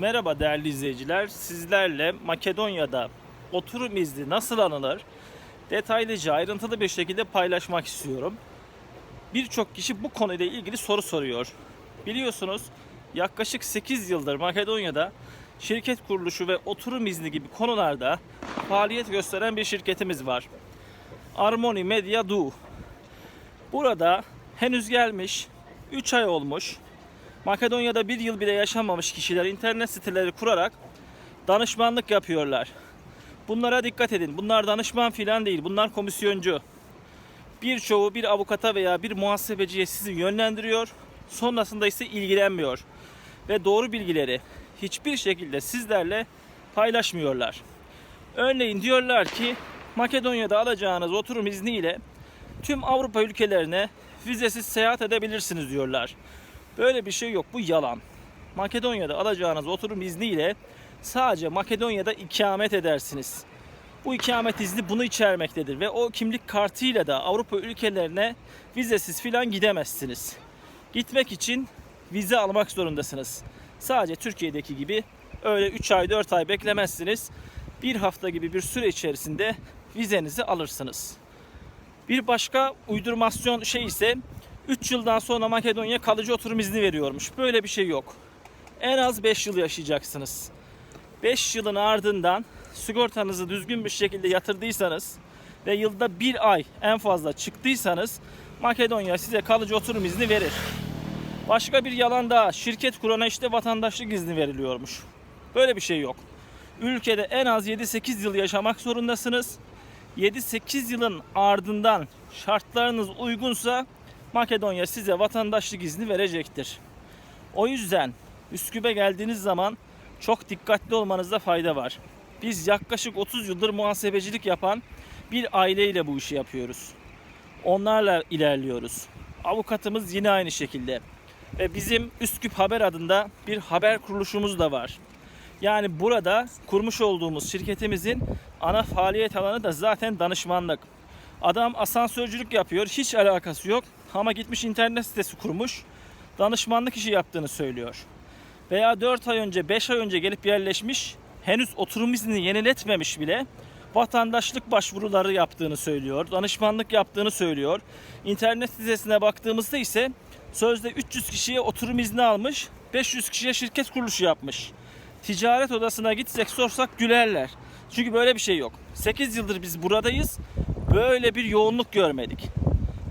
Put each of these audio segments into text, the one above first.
Merhaba değerli izleyiciler. Sizlerle Makedonya'da oturum izni nasıl alınır? Detaylıca ayrıntılı bir şekilde paylaşmak istiyorum. Birçok kişi bu konuyla ilgili soru soruyor. Biliyorsunuz yaklaşık 8 yıldır Makedonya'da şirket kuruluşu ve oturum izni gibi konularda faaliyet gösteren bir şirketimiz var. Armoni Media Du. Burada henüz gelmiş 3 ay olmuş Makedonya'da bir yıl bile yaşamamış kişiler internet siteleri kurarak danışmanlık yapıyorlar. Bunlara dikkat edin. Bunlar danışman filan değil. Bunlar komisyoncu. Birçoğu bir avukata veya bir muhasebeciye sizi yönlendiriyor. Sonrasında ise ilgilenmiyor. Ve doğru bilgileri hiçbir şekilde sizlerle paylaşmıyorlar. Örneğin diyorlar ki Makedonya'da alacağınız oturum izniyle tüm Avrupa ülkelerine vizesiz seyahat edebilirsiniz diyorlar. Böyle bir şey yok. Bu yalan. Makedonya'da alacağınız oturum izniyle sadece Makedonya'da ikamet edersiniz. Bu ikamet izni bunu içermektedir ve o kimlik kartıyla da Avrupa ülkelerine vizesiz filan gidemezsiniz. Gitmek için vize almak zorundasınız. Sadece Türkiye'deki gibi öyle 3 ay 4 ay beklemezsiniz. Bir hafta gibi bir süre içerisinde vizenizi alırsınız. Bir başka uydurmasyon şey ise 3 yıldan sonra Makedonya kalıcı oturum izni veriyormuş. Böyle bir şey yok. En az 5 yıl yaşayacaksınız. 5 yılın ardından sigortanızı düzgün bir şekilde yatırdıysanız ve yılda bir ay en fazla çıktıysanız Makedonya size kalıcı oturum izni verir. Başka bir yalan daha şirket kurana işte vatandaşlık izni veriliyormuş. Böyle bir şey yok. Ülkede en az 7-8 yıl yaşamak zorundasınız. 7-8 yılın ardından şartlarınız uygunsa Makedonya size vatandaşlık izni verecektir. O yüzden Üsküp'e geldiğiniz zaman çok dikkatli olmanızda fayda var. Biz yaklaşık 30 yıldır muhasebecilik yapan bir aileyle bu işi yapıyoruz. Onlarla ilerliyoruz. Avukatımız yine aynı şekilde. Ve bizim Üsküp Haber adında bir haber kuruluşumuz da var. Yani burada kurmuş olduğumuz şirketimizin ana faaliyet alanı da zaten danışmanlık. Adam asansörcülük yapıyor. Hiç alakası yok. Ama gitmiş internet sitesi kurmuş. Danışmanlık işi yaptığını söylüyor. Veya 4 ay önce, 5 ay önce gelip yerleşmiş. Henüz oturum iznini yeniletmemiş bile. Vatandaşlık başvuruları yaptığını söylüyor. Danışmanlık yaptığını söylüyor. İnternet sitesine baktığımızda ise sözde 300 kişiye oturum izni almış. 500 kişiye şirket kuruluşu yapmış. Ticaret odasına gitsek sorsak gülerler. Çünkü böyle bir şey yok. 8 yıldır biz buradayız. Böyle bir yoğunluk görmedik.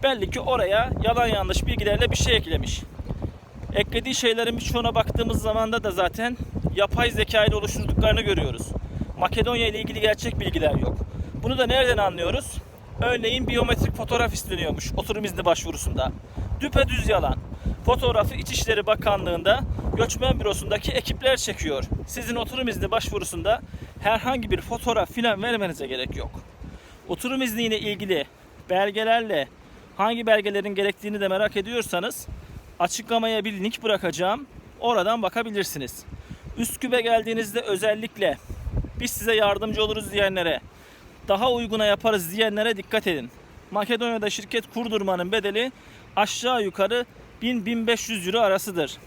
Belli ki oraya yalan yanlış bilgilerle bir şey eklemiş. Eklediği şeylerin birçoğuna baktığımız zaman da zaten yapay zeka ile oluşturduklarını görüyoruz. Makedonya ile ilgili gerçek bilgiler yok. Bunu da nereden anlıyoruz? Örneğin biyometrik fotoğraf isteniyormuş oturum izni başvurusunda. Düpedüz yalan. Fotoğrafı İçişleri Bakanlığı'nda göçmen bürosundaki ekipler çekiyor. Sizin oturum izni başvurusunda herhangi bir fotoğraf filan vermenize gerek yok. Oturum izniyle ilgili belgelerle hangi belgelerin gerektiğini de merak ediyorsanız açıklamaya bir link bırakacağım. Oradan bakabilirsiniz. Üsküp'e geldiğinizde özellikle biz size yardımcı oluruz diyenlere, daha uyguna yaparız diyenlere dikkat edin. Makedonya'da şirket kurdurmanın bedeli aşağı yukarı 1000-1500 euro arasıdır.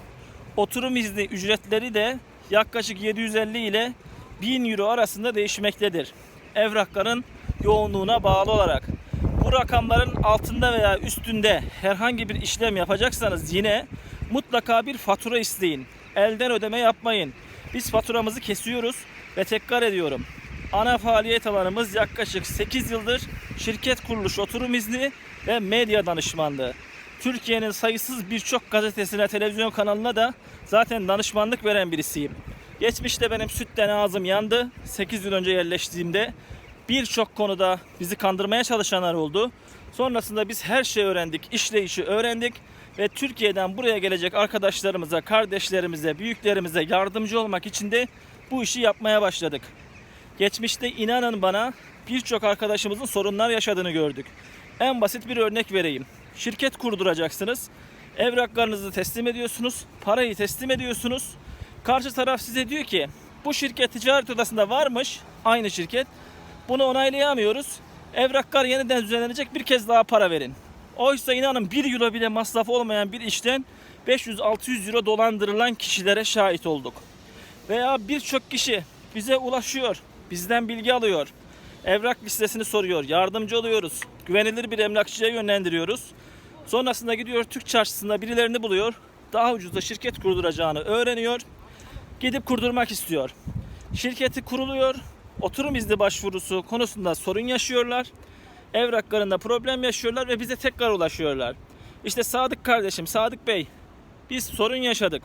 Oturum izni ücretleri de yaklaşık 750 ile 1000 euro arasında değişmektedir. Evrakların yoğunluğuna bağlı olarak. Bu rakamların altında veya üstünde herhangi bir işlem yapacaksanız yine mutlaka bir fatura isteyin. Elden ödeme yapmayın. Biz faturamızı kesiyoruz ve tekrar ediyorum. Ana faaliyet alanımız yaklaşık 8 yıldır şirket kuruluş oturum izni ve medya danışmanlığı. Türkiye'nin sayısız birçok gazetesine, televizyon kanalına da zaten danışmanlık veren birisiyim. Geçmişte benim sütten ağzım yandı. 8 yıl önce yerleştiğimde birçok konuda bizi kandırmaya çalışanlar oldu. Sonrasında biz her şeyi öğrendik, işleyişi öğrendik ve Türkiye'den buraya gelecek arkadaşlarımıza, kardeşlerimize, büyüklerimize yardımcı olmak için de bu işi yapmaya başladık. Geçmişte inanın bana birçok arkadaşımızın sorunlar yaşadığını gördük. En basit bir örnek vereyim. Şirket kurduracaksınız. Evraklarınızı teslim ediyorsunuz. Parayı teslim ediyorsunuz. Karşı taraf size diyor ki bu şirket ticaret odasında varmış. Aynı şirket. Bunu onaylayamıyoruz. Evraklar yeniden düzenlenecek bir kez daha para verin. Oysa inanın 1 euro bile masrafı olmayan bir işten 500-600 euro dolandırılan kişilere şahit olduk. Veya birçok kişi bize ulaşıyor, bizden bilgi alıyor. Evrak listesini soruyor, yardımcı oluyoruz. Güvenilir bir emlakçıya yönlendiriyoruz. Sonrasında gidiyor Türk çarşısında birilerini buluyor. Daha ucuza şirket kurduracağını öğreniyor. Gidip kurdurmak istiyor. Şirketi kuruluyor. Oturum izni başvurusu konusunda sorun yaşıyorlar. Evraklarında problem yaşıyorlar ve bize tekrar ulaşıyorlar. İşte Sadık kardeşim, Sadık Bey biz sorun yaşadık.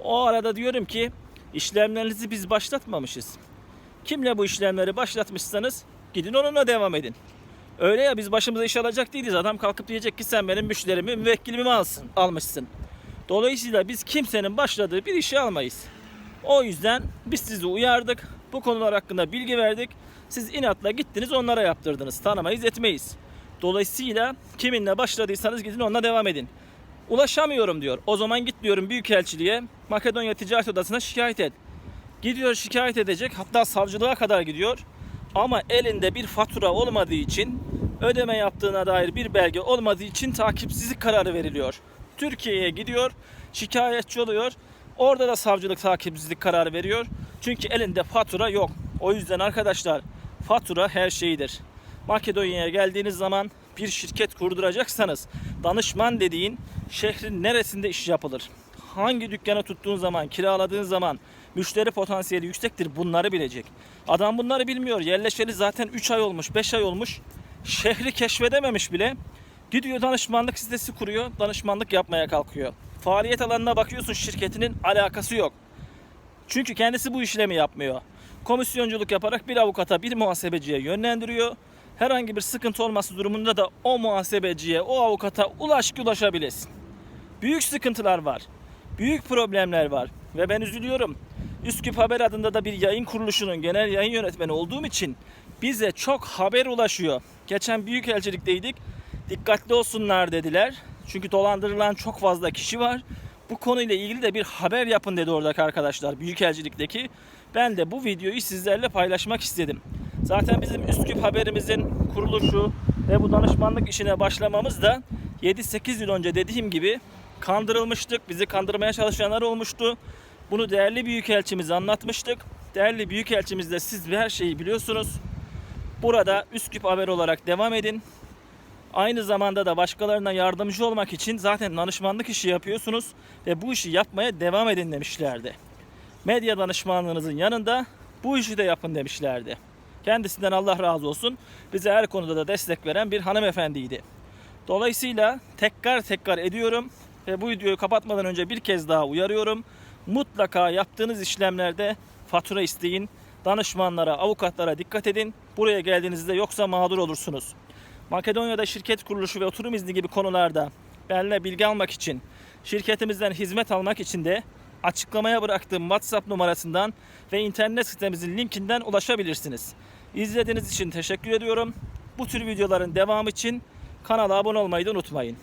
O arada diyorum ki işlemlerinizi biz başlatmamışız. Kimle bu işlemleri başlatmışsanız gidin onunla devam edin. Öyle ya biz başımıza iş alacak değiliz. Adam kalkıp diyecek ki sen benim müşterimi, müvekkilimi mi alsın, almışsın. Dolayısıyla biz kimsenin başladığı bir işi almayız. O yüzden biz sizi uyardık. Bu konular hakkında bilgi verdik. Siz inatla gittiniz onlara yaptırdınız. Tanımayız etmeyiz. Dolayısıyla kiminle başladıysanız gidin onunla devam edin. Ulaşamıyorum diyor. O zaman git diyorum Büyükelçiliğe Makedonya Ticaret Odası'na şikayet et. Gidiyor şikayet edecek hatta savcılığa kadar gidiyor. Ama elinde bir fatura olmadığı için ödeme yaptığına dair bir belge olmadığı için takipsizlik kararı veriliyor. Türkiye'ye gidiyor, şikayetçi oluyor. Orada da savcılık takipsizlik kararı veriyor. Çünkü elinde fatura yok. O yüzden arkadaşlar fatura her şeydir. Makedonya'ya geldiğiniz zaman bir şirket kurduracaksanız danışman dediğin şehrin neresinde iş yapılır? Hangi dükkanı tuttuğun zaman, kiraladığın zaman müşteri potansiyeli yüksektir bunları bilecek. Adam bunları bilmiyor. Yerleşeli zaten 3 ay olmuş, 5 ay olmuş. Şehri keşfedememiş bile. Gidiyor danışmanlık sitesi kuruyor, danışmanlık yapmaya kalkıyor. Faaliyet alanına bakıyorsun şirketinin alakası yok. Çünkü kendisi bu işlemi yapmıyor. Komisyonculuk yaparak bir avukata, bir muhasebeciye yönlendiriyor. Herhangi bir sıkıntı olması durumunda da o muhasebeciye, o avukata ulaş ki ulaşabilirsin. Büyük sıkıntılar var. Büyük problemler var. Ve ben üzülüyorum. Üsküp Haber adında da bir yayın kuruluşunun genel yayın yönetmeni olduğum için bize çok haber ulaşıyor. Geçen Büyükelçilikteydik. Dikkatli olsunlar dediler. Çünkü dolandırılan çok fazla kişi var. Bu konuyla ilgili de bir haber yapın dedi oradaki arkadaşlar Büyükelçilikteki. Ben de bu videoyu sizlerle paylaşmak istedim. Zaten bizim Üsküp haberimizin kuruluşu ve bu danışmanlık işine başlamamız da 7-8 yıl önce dediğim gibi kandırılmıştık. Bizi kandırmaya çalışanlar olmuştu. Bunu değerli büyükelçimize anlatmıştık. Değerli büyükelçimiz de siz her şeyi biliyorsunuz. Burada Üsküp Haber olarak devam edin. Aynı zamanda da başkalarına yardımcı olmak için zaten danışmanlık işi yapıyorsunuz ve bu işi yapmaya devam edin demişlerdi. Medya danışmanlığınızın yanında bu işi de yapın demişlerdi. Kendisinden Allah razı olsun. Bize her konuda da destek veren bir hanımefendiydi. Dolayısıyla tekrar tekrar ediyorum ve bu videoyu kapatmadan önce bir kez daha uyarıyorum. Mutlaka yaptığınız işlemlerde fatura isteyin. Danışmanlara, avukatlara dikkat edin. Buraya geldiğinizde yoksa mağdur olursunuz. Makedonya'da şirket kuruluşu ve oturum izni gibi konularda benimle bilgi almak için, şirketimizden hizmet almak için de açıklamaya bıraktığım WhatsApp numarasından ve internet sitemizin linkinden ulaşabilirsiniz. İzlediğiniz için teşekkür ediyorum. Bu tür videoların devamı için kanala abone olmayı da unutmayın.